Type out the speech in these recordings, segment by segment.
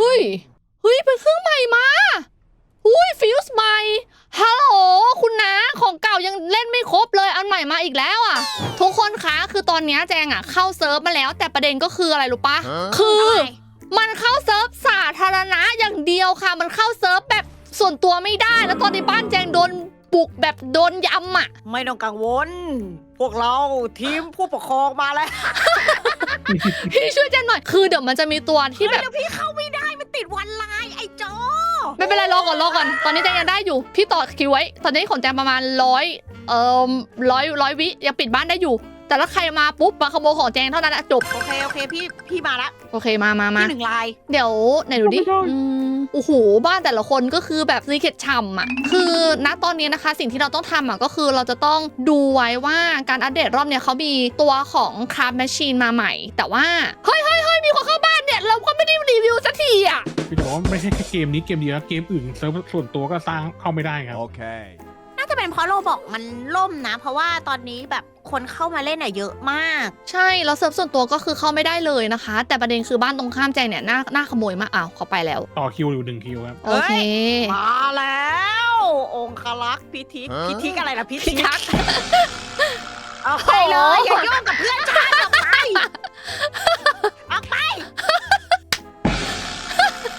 เฮ้ย เฮ้ย เป็นเครื่องใหม่มา อุ้ยฟิวส์ใหม่ ฮัลโหลคุณนะ ของเก่ายังเล่นไม่ครบเลย อันใหม่มาอีกแล้วอะ ทุกคนคะ คือตอนเนี้ยแจงอะ เข้าเซิร์ฟมาแล้ว แต่ประเด็นก็คืออะไรรู้ปะ คือ มันเข้าเซิร์ฟสาธารณะอย่างเดียวค่ะ มันเข้าเซิร์ฟแบบส่วนตัวไม่ได้ แล้วตอนในบ้านแจงโดนบุกแบบโดนยำอะ ไม่ต้องกังวล พวกเราทีมผู้ปกครองมาแล้ว พี่ช่วยแจงหน่อย คือเดี๋ยวมันจะมีตัวที่แบบเดี๋ยวพี่เข้าไม่ได้มัน ติดวันไลน์ไอ้จอไม่เป็นไรรอก่อนรอก่อน ตอนนี้แจงยังได้อยู่ พี่ต่อคิวไว้ ตอนนี้ขนแจงประมาณร้อยเอ่อร้อยร้อยวิยังปิดบ้านได้อยู่ แต่ถ้าใครมาปุ๊บมาขโมยของแจงเท่านั้นอะจบ โอเคโอเคพี่พี่มาละโอเคมามามาพี่หนึ่งลาย เดี๋ยวไหนดูดิไม่ได้อืมโอ้โหบ้านแต่ละคนก็คือแบบซีเคทฉ่ำอะ คือณตอนนี้นะคะ สิ่งที่เราต้องทำอะก็คือเราจะต้องดูไว้ว่าการอัปเดตรอบเนี้ยเขามีตัวของคราฟแมชชีนมาใหม่ แต่ว่า เฮ้ยเฮ้ยเฮ้ยมีคนเข้าบ้านเนี่ย เราก็ไม่ได้รีวิวสักทีอะ พี่จะบอกว่าไม่ใช่แค่เกมนี้เกมเดียวนะเกมอื่นเซิร์ฟส่วนตัวก็สร้างเข้าไม่ได้ครับ Okay. น่าจะเป็นเพราะโลบอกมันล่มนะ เพราะว่าตอนนี้แบบ คนเข้ามาเล่นอะเยอะมาก ใช่แล้วเซิร์ฟส่วนตัวก็คือเข้าไม่ได้เลยนะคะ แต่ประเด็นคือบ้านตรงข้ามแจงเนี่ยน่าน่าขโมยมากอ้าวเขาไปแล้ว ต่อคิวอยู่หนึ่งคิวครับ โอเค มาแล้ว องคลักษ์พิธิกฮะพิธิกอะไรล่ะพิพิทักษ์เอาไปเลยอย่ายุ่งกับเพื่อนฉันออกไปออกไป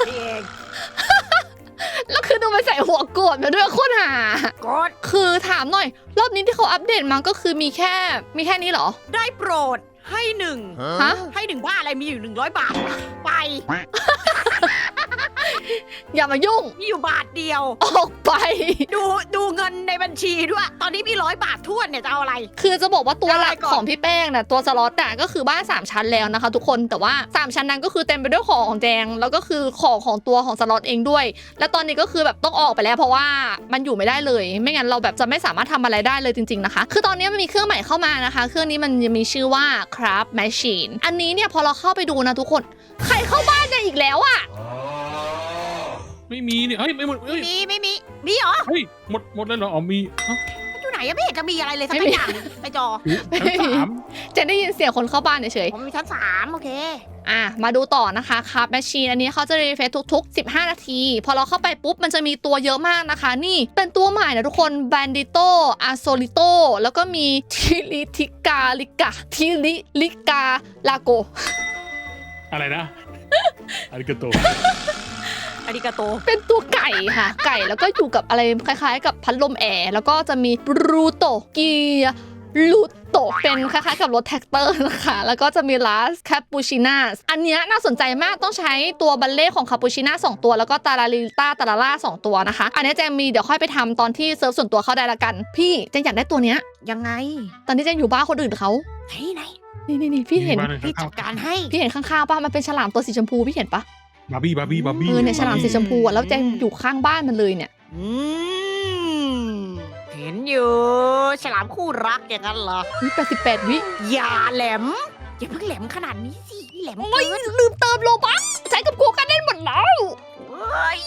พี่เอง แล้วคือดูไปใส่หัวโกรธมาด้วยโคตรหา กดคือถามหน่อย รอบนี้ที่เขาอัปเดตมาก็คือมีแค่มีแค่นี้เหรอ ได้โปรดให้หนึ่งฮะ ให้หนึ่งบ้าอะไรมีอยู่หนึ่งร้อยบาท ไป อย่ามายุ่ง มีอยู่บาทเดียว ออกไป ดูดูเงินในบัญชีด้วย ตอนนี้มีร้อยบาทท้วนเนี่ยจะเอาอะไร คือจะบอกว่าตัวหลักอะไรก่อนของพี่แป้งน่ะตัวสล็อตแต่ก็คือบ้าน 3 ชั้นแล้วนะคะ ทุกคนแต่ว่า 3 ชั้นนั้นก็คือเต็มไปด้วยของของแจง แล้วก็คือของของตัวของสล็อตเองด้วย แล้วตอนนี้ก็คือแบบต้องออกไปแล้วเพราะว่ามันอยู่ไม่ได้เลย ไม่งั้นเราแบบจะไม่สามารถทำอะไรได้เลยจริง ๆนะคะ คือตอนนี้มันมีเครื่องใหม่เข้ามานะคะ เครื่องนี้มันจะมีชื่อว่า Craft Machine อันนี้เนี่ยพอเราเข้าไปดูนะทุกคน ใครเข้าบ้านกันอีกแล้วอะ ไม่มีเนี่ยเฮ้ยไม่หมดเฮ้ยมีไม่มี มีเหรอ เฮ้ยหมดหมดเลยเหรออ๋อมีเอ้ามันอยู่ไหนยังไม่เห็นจะมีอะไรเลยสักอย่างไปจอ ชั้นสามเจนได้ยินเสียงคนเข้าบ้านเฉยๆผมมีชั้นสามโอเคอะมาดูต่อนะคะครับแมชชีนอันนี้เขาจะรีเฟซทุก ๆ 15 นาที พอเราเข้าไปปุ๊บ มันจะมีตัวเยอะมากนะคะ นี่เป็นตัวใหม่นะทุกคนแบนดิโตอาโซลิโตแล้วก็มีทิลิทิกาลิกาทิลิลิกาลาโก อะไรนะอาริกาโต อาริกาโต เป็นตัวไก่ค่ะ ไก่แล้วก็อยู่กับอะไรคล้าย ๆ กับพัดลมแอร์แล้วก็จะมีบรูโตกีลูโตเป็นคล้ายๆกับรถแท็กเตอร์นะคะ แล้วก็จะมีลาสคาปูชิน่าอันเนี้ยน่าสนใจมากต้องใช้ตัวบัลเล่ของคาปูชิน่าสองตัว แล้วก็ตาลาลิต้าตาลาล่าสองตัวนะคะ อันเนี้ยแจงมีเดี๋ยวค่อยไปทำตอนที่เซิร์ฟส่วนตัวเข้าได้ละกัน พี่แจงอยากได้ตัวเนี้ยยังไง ตอนนี้แจงอยู่บ้านคนอื่นเขาไหนไหนนี่นี่นี่พี่เห็นบ้าหงพี่ข้าจัวดการให้พี่เห็นข้างๆป่ะมันเป็นฉลามตัวสีชมพูพี่เห็นปะ บาร์บี้บาร์บี้บาร์บี้เออเนี่ยฉลามสีชมพูอะแล้วแจงอยู่ข้างบ้านมันเลยเนี่ย อืมเห็นอยู่ฉลามคู่รักอย่างนั้นเหรอวิแปดสิบแปดวิอย่าแหลม อย่าเพิ่งแหลมขนาดนี้สิแหลมไม่เกินลืมเติมโลบัคใช้กับกูกันเล่นหมดแล้วเฮ้ย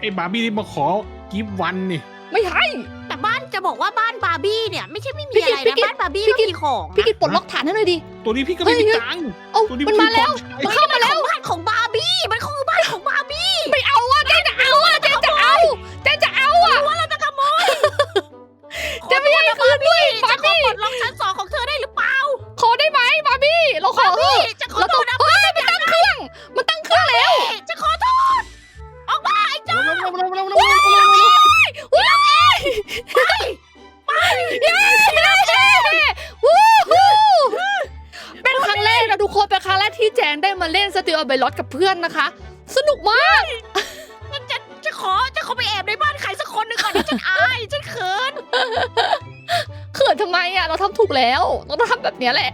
ไอ้บาร์บี้นี่มาขอกิฟต์วันนี่ไม่ให้ แต่บ้านจะบอกว่าบ้านบาร์บี้เนี่ยไม่ใช่ไม่มีพี่อะไรกิ๊นะกบ้านบาร์บี้พี่ก็กิ๊กมีของพี่นะกิดปลดล็อกฐานให้หน่อยดิ ตัวนี้พี่ก็ไม่มีเฮ้ยตังค์เอ้าตัวนี้มันมาแล้วชื่อมันเข้ามาแล้ว แรกที่แจนได้มาเล่นสติลเบลลอตกับเพื่อนนะคะ สนุกมากจะจะขอจะขอไปแอบในบ้านใครสักคนหนึ่งก่อนนะฉันอายฉันเขิน เขินทำไมอะเราทำถูกแล้ว เราต้องทำแบบเนี้ยแหละ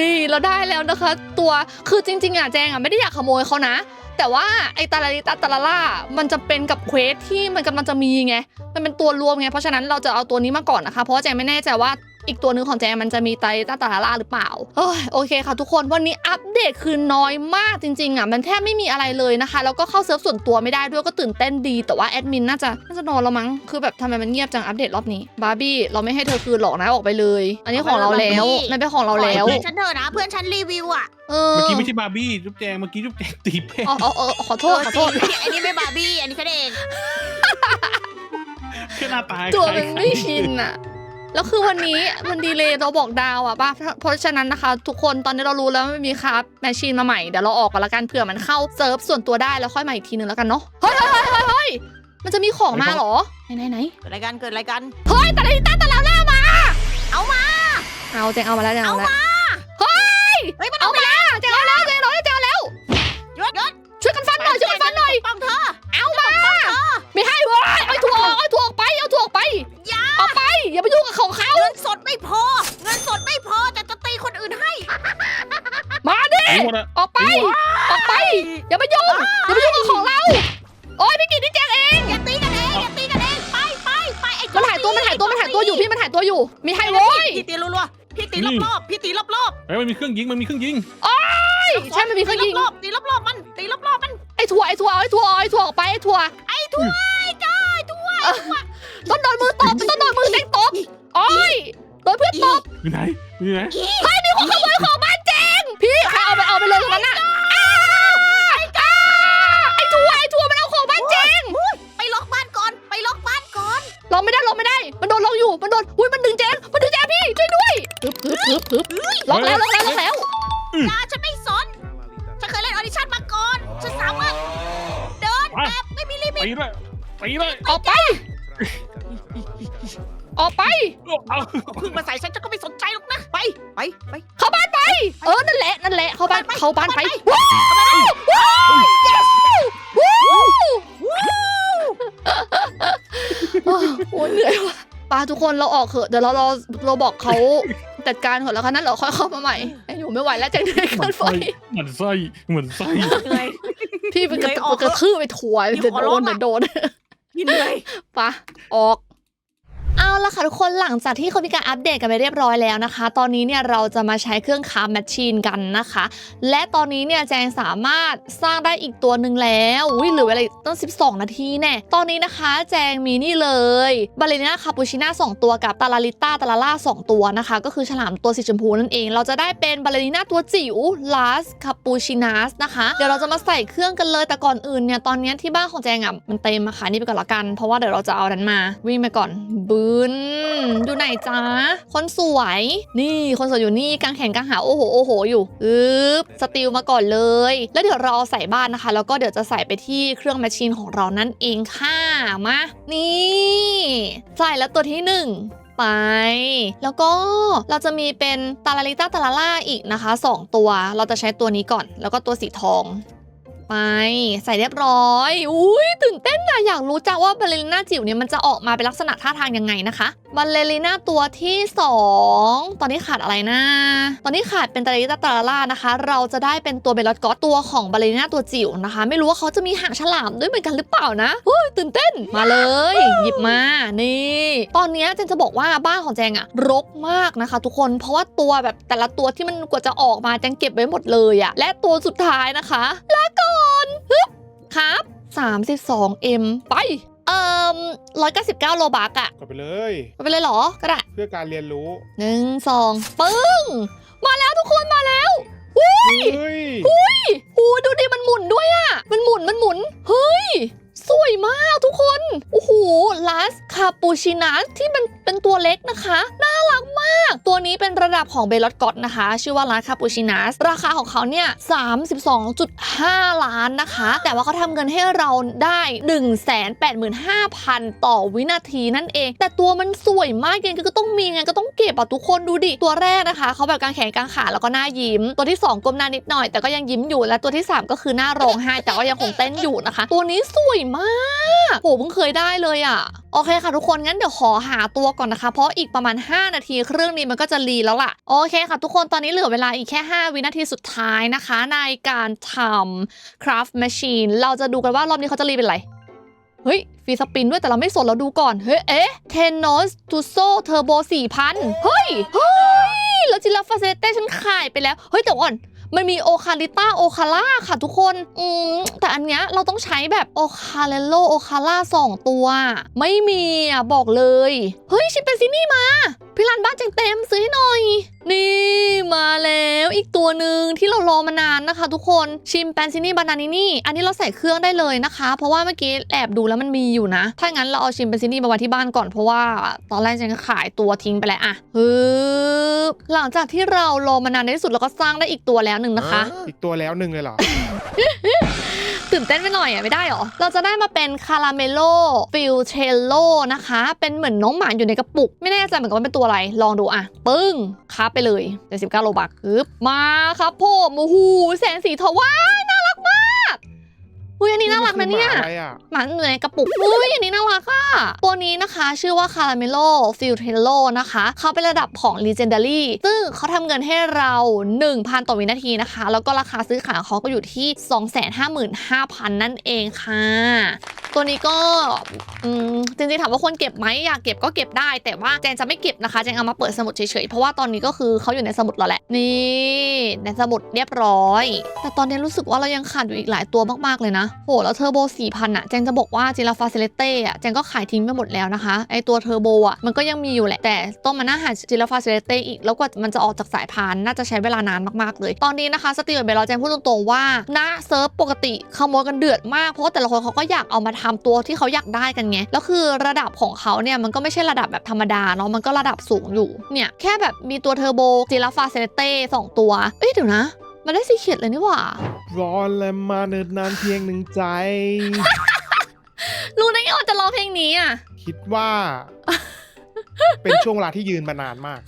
นี่เราได้แล้วนะคะ ตัวคือจริง ๆอะแจงอะไม่ได้อยากขโมยเขานะ แต่ว่าไอ้ตาลาลิตาตาลาล่ามันจะเป็นกับเควสที่มันกำลังจะมีไง มันเป็นตัวรวมไง เพราะฉะนั้นเราจะเอาตัวนี้มาก่อนนะคะ เพราะว่าแจงไม่แน่ใจว่า อีกตัวหนึ่งของแจงมันจะมีไตตาตาล่าหรือเปล่าเอ้ยโอเคค่ะทุกคนวันนี้อัปเดตคือน้อยมากจริงๆอะมันแทบไม่มีอะไรเลยนะคะแล้วก็เข้าเซิร์ฟส่วนตัวไม่ได้ด้วยก็ตื่นเต้นดีแต่ว่าแอดมินน่าจะน่าจะนอนแล้วมั้งคือแบบทำไมมันเงียบจังอัปเดตรอบนี้บาร์บี้เราไม่ให้เธอคืนหรอกนะออกไปเลย อันนี้ของเราแล้วมันเป็นของเราแล้วเพื่อนฉันเถอะนะเพื่อนฉันรีวิวอะเออเมื่อกี้ไม่ใช่บาร์บี้จุ๊บแจงเมื่อกี้จุ๊บแจงตีแป้งอ๋ออ๋ออ๋อขอโทษขอโทษเจริงอันนี้ไม่บาร์บี้อันนี้ฉันเองแค่หน้าตายตัวมันไม่ชินอะ แล้วคือวันนี้มันดีเลยเราบอกดาวอะป่ะเพราะฉะนั้นนะคะ ทุกคนตอนนี้เรารู้แล้วว่ามันมีครับแมชชีนมาใหม่เดี๋ยวเราออกกันละกันเผื่อมันเข้าเซิร์ฟส่วนตัวได้แล้วค่อยมาอีกทีนึงแล้วกันเนาะเฮ้ยเฮ้ยเฮ้ยเฮ้ยเฮ้ยมันจะมีของมาเหรอไหนไหนไหนเกิดอะไรกันเกิดอะไรกัน เฮ้ยแต่ละนิต้าแต่ละล่ามา เอามา เอาแจงเอามาแล้วแจงเอามาแล้วเฮ้ยมันเอาเอามาแล้วแจงเอาแล้วแจงเอาแล้วแจงเอาแล้วยศยศช่วยกันฟันหน่อยช่วยกันฟันหน่อยป้องเธอเอามาไม่ให้เว้ยเอาถั่วออกเอาถั่วออกไปเอาถั่วออกไป อย่า ออกไป อย่าไปยุ่งกับของเขา เงินสดไม่พอ เงินสดไม่พอแต่จะตีคนอื่นให้ มาดิไอ้หมดอะ ออกไป ออกไป อย่ามายุ่ง อย่ามายุ่งกับของเรา โอ้ยพี่กินนี่แจงเอง อย่าตีกันเองอย่าตีกันเองไปไปไปไอ้มันถ่ายตัวมันถ่ายตัวมันถ่ายตัวอยู่พี่มันถ่ายตัวอยู่ มีให้โว้ยพี่ตีรัวๆพี่ตีรอบๆพี่ตีรอบเฮ้ยมันมีเครื่องยิงมันมีเครื่องยิงๆใช่มันมีเครื่องยิงรอบๆตีรอบๆมันตีรอบๆมันไอ้ถั่วไอ้ถั่วเอาไอ้ถั่วเอาไอ้ถั่วออกไปไอ้ถั่ว ไอ้ถ้วยจ้าถ้วย ต้องโดนมือตบต้องโดนมือแจงตบโอ้ยโดนเพื่อนตบอยู่ไหนอยู่ไหนมีคนขโมยของบ้านแจงพี่ใครเอาไปเอาไปเลยตรงนั้นน่ะอ้าวไอ้จ้าไอ้ถั่วไอ้ถั่วมันเอาของบ้านแจงไปล็อกบ้านก่อนไปล็อกบ้านก่อนลองไม่ได้ลองไม่ได้ มันโดนลองอยู่มันโดนอุ้ยมันดึงแจงมันดึงแจงพี่ช่วยด้วยฮึบฮึบฮึบฮึบล็อกแล้วล็อกแล้วล็อกแล้วอย่าฉันไม่สนฉันเคยเล่นออดิชั่นมาก่อนฉันสามารถเดินแบบไม่มีลิมิตตีเลยตีเลยออกไป เอาพึ่งมาใส่ฉันฉันก็ไม่สนใจหรอกนะ ไป ไป ไป เข้าบ้านไป เออ นั่นแหละ นั่นแหละ เข้าบ้านเข้าบ้านไปเข้าบ้านไป ว้าวว้าว yes ว้าวโอ้ยเหนื่อยว่ะปาทุกคนเราออกเถอะ เดี๋ยวเราเราเราบอกเขาจัดการเถอะแล้วกันนั้นเราค่อยเข้ามาใหม่อยู่ไม่ไหวแล้วจังเลยเหเกินนไปไส้เหมือนไส้เหมือนไส้เหนื่อย พี่เป็นกระเหนื่อยออกกระทืบไปถั่วเดี๋ยวโดนเดี๋ยวโดนพี่เหนื่อยปะออก เอาละค่ะทุกคนหลังจากที่เขามีการอัปเดตกันไปเรียบร้อยแล้วนะคะ ตอนนี้เนี่ยเราจะมาใช้เครื่องค้าแมชชีนกันนะคะ และตอนนี้เนี่ยแจงสามารถสร้างได้อีกตัวหนึ่งแล้วอุ้ยเหลือเวลาตั้ง 12 นาทีแน่ตอนนี้นะคะแจงมีนี่เลยบาเลน่าคาปูชิน่า2ตัวกับตาลาลิต้าตาลาล่า2ตัวนะคะ ก็คือฉลามตัวสีชมพูนั่นเอง เราจะได้เป็นบาเลน่าตัวจิ๋วลาสคาปูชินัสนะคะเดี๋ยวเราจะมาใส่เครื่องกันเลยแต่ก่อนอื่นเนี่ยตอนนี้ที่บ้านของแจงอะมันเต็มอะค่ะนี่ไปก่อนละกัน เพราะว่าเดี๋ยวเราจะเอานั้นมาวิ่งไปก่อนบืน อยู่ไหนจ้าคนสวย นี่คนสวยอยู่นี่กางแขนกางขาโอ้โหโอ้โหอยู่อึ๊บสติลมาก่อนเลย แล้วเดี๋ยวเราเอาใส่บ้านนะคะ แล้วก็เดี๋ยวจะใส่ไปที่เครื่องแมชชีนของเรานั่นเองค่ะมานี่ใส่แล้วตัวที่หนึ่งไปแล้วก็เราจะมีเป็นตาลาลิต้าตาลาล่าอีกนะคะ 2 ตัว เราจะใช้ตัวนี้ก่อน แล้วก็ตัวสีทอง ไป ใส่เรียบร้อย อุ้ยตื่นเต้นนะอยากรู้จังว่าบัลเลริน่าจิ๋วเนี่ยมันจะออกมาเป็นลักษณะท่าทางยังไงนะคะบัลเลริน่าตัวที่ 2 ตอนนี้ขาดอะไรนะ ตอนนี้ขาดเป็นตาลาลิตาตาลาล่านะคะ เราจะได้เป็นตัวเบลลอตกอตตัวของบัลเลริน่าตัวจิ๋วนะคะ ไม่รู้ว่าเขาจะมีหางฉลามด้วยเหมือนกันหรือเปล่านะเฮ้ยตื่นเต้นมาเลย หยิบมานี่ ตอนนี้เจนจะบอกว่าบ้านของแจงอะรกมากนะคะ ทุกคนเพราะว่าตัวแบบแต่ละตัวที่มันกว่าจะออกมาแจงเก็บไว้หมดเลยอะและตัวสุดท้ายนะคะลา ครับ 32M ไป เอ่อ199 โลบักอะกดไปเลย ไปเลยเหรอ ก็ได้เพื่อการเรียนรู้หนึ่งสองปึ้ง มาแล้วทุกคนมาแล้วเฮ้ยหูดูดิมันหมุนด้วยอะมันหมุนมันหมุน เฮ้ย สวยมากทุกคน โอ้โหลาสคาปูชินัสที่มันเป็นตัวเล็กนะคะ น่ารักมาก ตัวนี้เป็นระดับของเบลลอตกอตนะคะ ชื่อว่าลาสคาปูชินัสราคาของเขาเนี่ย 32.5 ล้านนะคะ แต่ว่าเขาทำเงินให้เราได้ 185,000 ต่อวินาทีนั่นเอง แต่ตัวมันสวยมากยังไงก็ต้องมีไงก็ต้องเก็บอะทุกคนดูดิ ตัวแรกนะคะ เขาแบบกางแขนกางขาแล้วก็หน้ายิ้ม ตัวที่ 2ก้มหน้านิดหน่อย แต่ก็ยังยิ้มอยู่และตัวที่ 3 ก็คือหน้าร้องไห้แต่ก็ยังคงเต้นอยู่นะคะ ตัวนี้สวยมากโหเพิ่งเคยได้เลยอะ โอเคค่ะทุกคนงั้นเดี๋ยวขอหาตัวก่อนนะคะ เพราะอีกประมาณ 5 นาทีเครื่องนี้มันก็จะรีแล้วล่ะ โอเคค่ะทุกคนตอนนี้เหลือเวลาอีกแค่ 5 วินาทีสุดท้ายนะคะ ในการทำ craft machine เราจะดูกันว่ารอบนี้เขาจะรีเป็นไรเฮ้ยฟีสปินด้วยแต่เราไม่สนเราดูก่อน เฮ้ย เอ๊ะเทนนอสทูโซเทอร์โบ4,000เฮ้ย เฮ้ย แล้วจิลาฟาเซเต้ฉันขายไปแล้ว เฮ้ยแต่ก่อน มันมีโอคาลิต้าโอคาล่าค่ะทุกคน อืมแต่อันเนี้ยเราต้องใช้แบบโอคาเลโลโอคาล่าสองตัว ไม่มีอะบอกเลย เฮ้ยชิปเปซินี่มา พี่รันบ้านแจงเต็มซื้อให้หน่อยนี่มาแล้วอีกตัวหนึ่งที่เรารอมานานนะคะ ทุกคนชิมแปนซินี่บานานินี่อันนี้เราใส่เครื่องได้เลยนะคะ เพราะว่าเมื่อกี้แอบดูแล้วมันมีอยู่นะ ถ้างั้นเราเอาชิมแปนซินี่มาไว้ที่บ้านก่อนเพราะว่าตอนแรกฉันก็ขายตัวทิ้งไปแล้วอะฮึบหลังจากที่เรารอมานานในที่สุดเราก็สร้างได้อีกตัวแล้วหนึ่งนะคะ อีกตัวแล้วหนึ่งเลยเหรอ ตื่นเต้นไปหน่อยอะไม่ได้หรอ เราจะได้มาเป็นคาราเมโลฟิลเชลโลนะคะ เป็นเหมือนน้องหมาอยู่ในกระปุก ไม่แน่ใจเหมือนกันว่าเป็นตัวอะไร ลองดูอะ ปึ้งคับไปเลยเจ็ดสิบเก้าโลบักปึ๊บมาครับผมโอ้โหแสงสีทองว้ายน่ารักมาก รักนะเนี่ยมัคือหมาอะไรอะหมาอยู่ในกระปุกอุ้ยอันนี้น่ารักอะ ตัวนี้นะคะชื่อว่า Caramelo f i l t e l o นะคะ เขาเป็นระดับของ Legendary ซึ่งเขาทำเงินให้เรา 1,000 ต่อวินาทีนะคะ แล้วก็ราคาซื้อขายของเขาก็อยู่ที่ 255,000 นั่นเองค่ะ ตัวนี้ก็อืมจริงๆถามว่าควรเก็บไหมอยากเก็บก็เก็บได้ แต่ว่าแจนจะไม่เก็บนะคะแจนเอามาเปิดสมุดเฉยๆ เพราะว่าตอนนี้ก็คือเขาอยู่ในสมุดแล้วแหละ นี่ ในสมุดเรียบร้อย แต่ตอนนี้รู้สึกว่าเรายังขาดอยู่อีกหลายตัวมากๆเลยนะ โห แล้วเทอร์โบ4,000อะแจงจะบอกว่าจิราฟาเซเลเต้อะแจงก็ขายทิ้งไปหมดแล้วนะคะ ไอตัวเทอร์โบอะมันก็ยังมีอยู่แหละ แต่ต้องมาหนั่งหาจิราฟาเซเลเต้อีก แล้วกว่ามันจะออกจากสายพานน่าจะใช้เวลานานมากๆเลย ตอนนี้นะคะสติกับเบลเราแจงพูดตรงๆว่าณเซิร์ฟปกติขโมยกันเดือดมาก เพราะแต่ละคนเขาก็อยากเอามาทำตัวที่เขาอยากได้กันไง แล้วคือระดับของเขาเนี่ยมันก็ไม่ใช่ระดับแบบธรรมดาเนาะ มันก็ระดับสูงอยู่ เนี่ยแค่แบบมีตัวเทอร์โบจิราฟาเซเลเต้สองตัว เอ้ยเดี๋ยวนะ มันได้สีเขียดเลยนี่หว่า ร้อนและมาเนินนานเพียงหนึ่งใจ รู้ได้ไงว่าจะร้องเพลงนี้อะ คิดว่า เป็นช่วงเวลาที่ยืนมานานมาก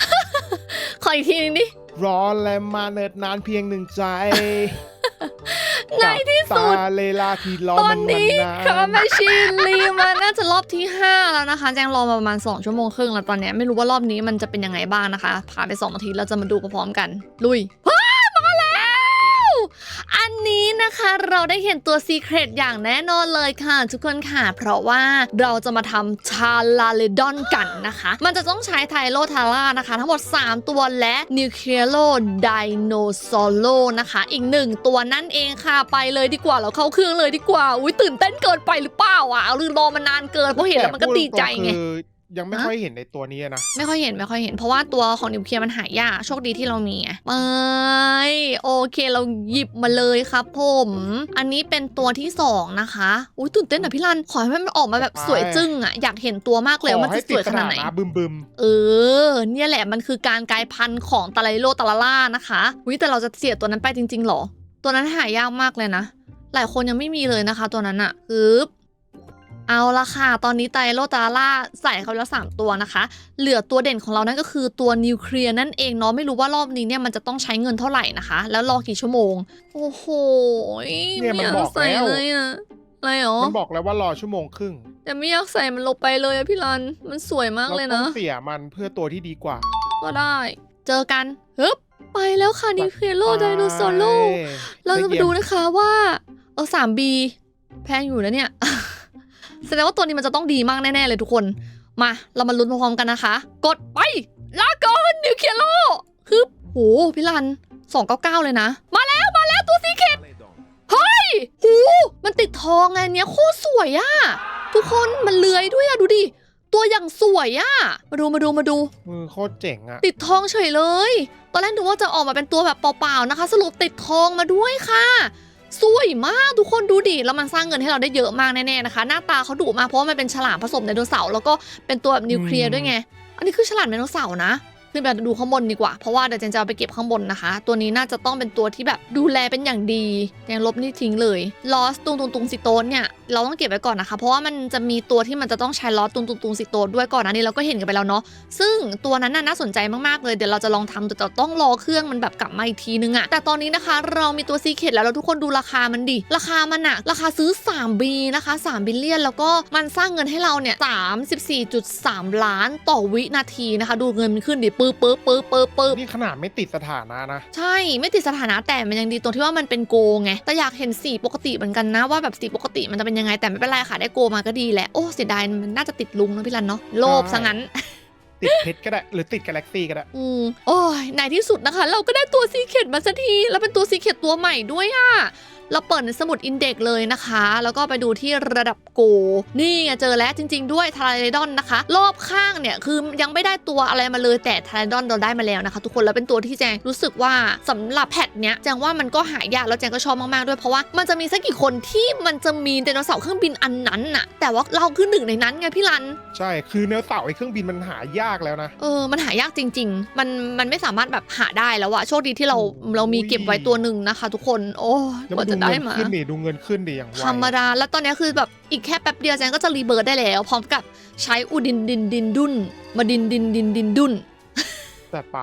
ขออีกทีนึงดิ ร้อนและมาเนินนานเพียงหนึ่งใจในที่สุดกับตาเลลาที่รอตอมันนนี้นานคามาชินลีมาน่าจะรอบที่ 5 แล้วนะคะ แจงรอมาประมาณ 2 ชั่วโมงครึ่งแล้วตอนเนี้ยไม่รู้ว่ารอบนี้มันจะเป็นยังไงบ้างนะคะ ผ่านไป2นาทีเราจะมาดูพร้อมๆกัน ลุยเฮ้ยมาแล้ว อันนี้นะคะเราได้เห็นตัวซีเครตอย่างแน่นอนเลยค่ะ ทุกคนค่ะ เพราะว่าเราจะมาทำชาลาเลดอนกันนะคะ มันจะต้องใช้ไทโลทาร่านะคะ ทั้งหมด 3 ตัวและนิวเคลียโลไดโนซอโลนะคะ อีกหนึ่งตัวนั่นเองค่ะ ไปเลยดีกว่าเราเข้าเครื่องเลยดีกว่า อุ้ยตื่นเต้นเกินไปหรือเปล่าอะหรือรอมานานเกินเพราะเห็นแล้วมันก็ดีใจไง แต่พูตรงๆคือยังไม่ฮะค่อยเห็นในตัวนี้นะ ไม่ค่อยเห็นไม่ค่อยเห็นเพราะว่าตัวของนิวเคลียร์มันหายากโชคดีที่เรามีไงไม่โอเคเราหยิบมาเลยครับผม อันนี้เป็นตัวที่สองนะคะอุ้ยตื่นเต้นอะพี่รันขอให้มันออกมาแบบสวยจึ้งอะอยากเห็นตัวมากเลยว่ามันจะสวยขนาดไหนขอให้ติสถบึมบึมเออ เนี่ยแหละมันคือการกลายพันธุ์ของตะไลโลตะละล่านะคะวิแต่เราจะเสียตัวนั้นไปจริงๆหรอ ตัวนั้นหายากมากเลยนะหลายคนยังไม่มีเลยนะคะ ตัวนั้นอะคือ เอาละค่ะ ตอนนี้ไตรโลตาล่าใส่เขาแล้วสามตัวนะคะ เหลือตัวเด่นของเรานั่นก็คือตัวนิวเคลียร์นั่นเองเนาะ ไม่รู้ว่ารอบนี้เนี่ยมันจะต้องใช้เงินเท่าไหร่นะคะ แล้วรอกี่ชั่วโมง โอ้โหเนี่ยมันไยาบอกใส่แล้ว เลยอะอะไรหรอ มันบอกแล้วว่ารอชั่วโมงครึ่งแต่ไม่อยากใส่มันลงไปเลยอะพี่รัน มันสวยมากเราเลยต้อนะ งเสียมันเพื่อตัวที่ดีกว่าก็ได้ เจอกันฮึบไปแล้วค่ะนิวเคลียร์โลไดโนเสาร์โลไปเราจะมาดูนะคะว่า เออสามบีแพงอยู่นะเนี่ย แสดงว่าตัวนี้มันจะต้องดีมากแน่ ๆ เลยทุกคน มา เรามาลุ้นพร้อมๆกันนะคะ กดไป ลาก่อนนิวเคลียร์โลฮึบโหพี่รัน 299 เลยนะ มาแล้วมาแล้วตัวซีเคทเฮ้ยโหมันติดทองไงอันเนี้ยโคตรสวยอะทุกคนมันเลื้อยด้วยอะดูดิตัวอย่างสวยอะมาดูมาดูมาดูมือโคตรเจ๋งอะติดทองเฉยเลย ตอนแรกดูว่าจะออกมาเป็นตัวแบบเปล่าๆนะคะ สรุปติดทองมาด้วยค่ะ สวยมากทุกคนดูดิแล้วมันสร้างเงินให้เราได้เยอะมากแน่ๆนะคะ หน้าตาเขาดุมากเพราะมันเป็นฉลามผสมไดโนเสาร์แล้วก็เป็นตัวแบบนิวเคลียร์ด้วยไง อันนี้คือฉลามไดโนเสาร์นะขึ้นไปดูข้างบนดีกว่า เพราะว่าเดี๋ยวเจนจะเอาไปเก็บข้างบนนะคะ ตัวนี้น่าจะต้องเป็นตัวที่แบบดูแลเป็นอย่างดียังลบนี่ทิ้งเลยลอสตุงตุงตุงสิโตนเนี่ย เราต้องเก็บไว้ก่อนนะคะ เพราะว่ามันจะมีตัวที่มันจะต้องใช้ลอสตุงตุงตุงสิโตนด้วยก่อนอันนี้เราก็เห็นกันไปแล้วเนาะซึ่งตัวนั้นน่ะน่าสนใจมากๆเลยเดี๋ยวเราจะลองทำแต่ต้องรอเครื่องมันแบบกลับมาอีกทีนึงอะแต่ตอนนี้นะคะ เรามีตัวซีเคทแล้วแล้วทุกคนดูราคามันดิราคามันอะราคาซื้อ 3B นะคะ3บิลเลียนแล้วก็มันสร้างเงินให้เราเนี่ย34.3 ล้านต่อวินาทีนะคะ ดูเงินมันขึ้นดิปื๊บปื๊บปื๊บปื๊บปื๊บนี่ขนาดไม่ติดสถานะนะ ใช่ไม่ติดสถานะแต่มันยังดีตรงที่ว่ามันเป็นโกไงแต่อยากเห็นสีปกติเหมือนกันนะว่าแบบสีปกติมันจะเป็นยังไงยังไงแต่ไม่เป็นไรค่ะได้โกมาก็ดีแหละโอ้เสียดายมันน่าจะติดลุงนะพี่รันเนาะโลภซะงั้น ติดเพชรก็ได้ หรือติดกาแล็กซี่ก็ได้ อืมโอ้ยในที่สุดนะคะ เราก็ได้ตัวซีเคดมาสักที แล้วเป็นตัวซีเคดตัวใหม่ด้วยอะ เราเปิดในสมุดอินเด็กซ์เลยนะคะ แล้วก็ไปดูที่ระดับโก นี่ไงเจอแล้วจริง ๆ ด้วยทาราดอนนะคะ รอบข้างเนี่ยคือยังไม่ได้ตัวอะไรมาเลยแต่ทาราดอนเราได้มาแล้วนะคะ ทุกคนแล้วเป็นตัวที่แจงรู้สึกว่าสำหรับแพทเนี้ยแจงว่ามันก็หายากแล้วแจงก็ชอบมากๆด้วยเพราะว่ามันจะมีสักกี่คนที่มันจะมีไดโนเสาร์เครื่องบินอันนั้นน่ะ แต่ว่าเราคือหนึ่งในนั้นไงพี่รัน ใช่คือเนื้อเสาไอ้เครื่องบินมันหายากแล้วนะเออมันหายากจริง ๆ มันมันไม่สามารถแบบหาได้แล้วอะโชคดีที่เราเรามีเก็บไว้ตัวหนึ่งนะคะ ทุกคนโอ้ยแล้วกมัว่านดูจะได้เงินมาขึ้นดิดูเงินขึ้นดิอย่างไวธรรมดา แล้วตอนนี้คือแบบอีกแค่แป๊บเดียวแจงก็จะรีเบิร์ดได้แล้ว พร้อมกับใช้อุดินดินดินดุนมาดินดินดินดินดุน จัดไป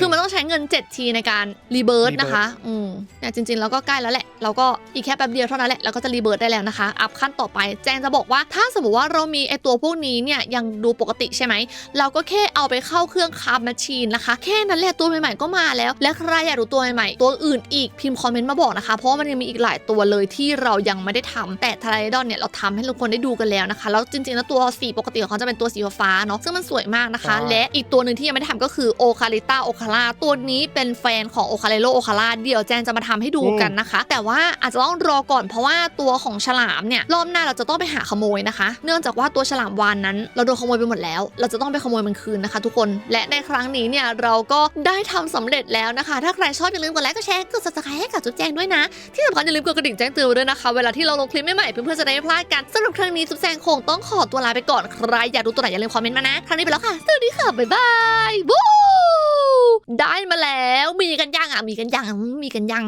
คือมันต้องใช้เงิน 7 ทีในการรีเบิร์ด rebirth นะคะ อืมเนี่ยจริงๆ แล้วก็ใกล้แล้วแหละ เราก็อีกแค่แป๊บเดียวเท่านั้นแหละ เราก็จะรีเบิร์ดได้แล้วนะคะ อัพขั้นต่อไป แจงจะบอกว่าถ้าสมมติว่าเรามีไอตัวพวกนี้เนี่ยยังดูปกติใช่ไหม เราก็แค่เอาไปเข้าเครื่องคาร์บแมชชีนนะคะ แค่นั้นแหละตัวใหม่ๆก็มาแล้ว และใครอยากดูตัวใหม่ๆ ตัวอื่นอีกพิมพ์คอมเมนต์มาบอกนะคะ เพราะว่ามันยังมีอีกหลายตัวเลยที่เรายังไม่ได้ทำแต่ทารายดอนเนี่ยเราทำให้ทุกคนได้ดูกันแล้วนะคะ แล้วจริงๆแล้วตัวสีปกติของเขาจะเป็นตัวสีฟ้าๆเนาะ ซึ่งมันสวยมากนะคะ และอีกตัวหนึ่งที่ยังไม่ได้ทำก็คือโอคาลิต้าโอคาร่าตัวนี้เป็นแฟนของโอคาเลโลโอคาร่าเดี๋ยวแจนจะมาทำให้ดูกันนะคะ แต่ว่าอาจจะต้องรอก่อนเพราะว่าตัวของฉลามเนี่ยรอบหน้าเราจะต้องไปหาขโมยนะคะ เนื่องจากว่าตัวฉลามวานนั้น เราโดนขโมยไปหมดแล้ว เราจะต้องไปขโมยมันคืนนะคะ ทุกคนและในครั้งนี้เนี่ยเราก็ได้ทำสำเร็จแล้วนะคะ ถ้าใครชอบอย่าลืมกดไลค์กดแชร์กด subscribe ให้กับจุ๊บแจงด้วยนะที่สำคัญอย่าลืมกดกระดิ่งแจ้งเตือนไว้ด้วยนะคะเวลาที่เราลงคลิปใหม่ๆเพื่อนๆจะได้ไม่พลาดกันสำหรับครั้งนี้จุ๊บแจงคงต้องขอตัวลาไปก่อนใครอยากดูตัวไหนอย่าลืมคอมเมนต์มานะครั้งนี้ไปแล้วค่ะสวัสดีค่ะบ๊ายบายวู้ได้มาแล้ว มีกันยังอะ มีกันยัง มีกันยัง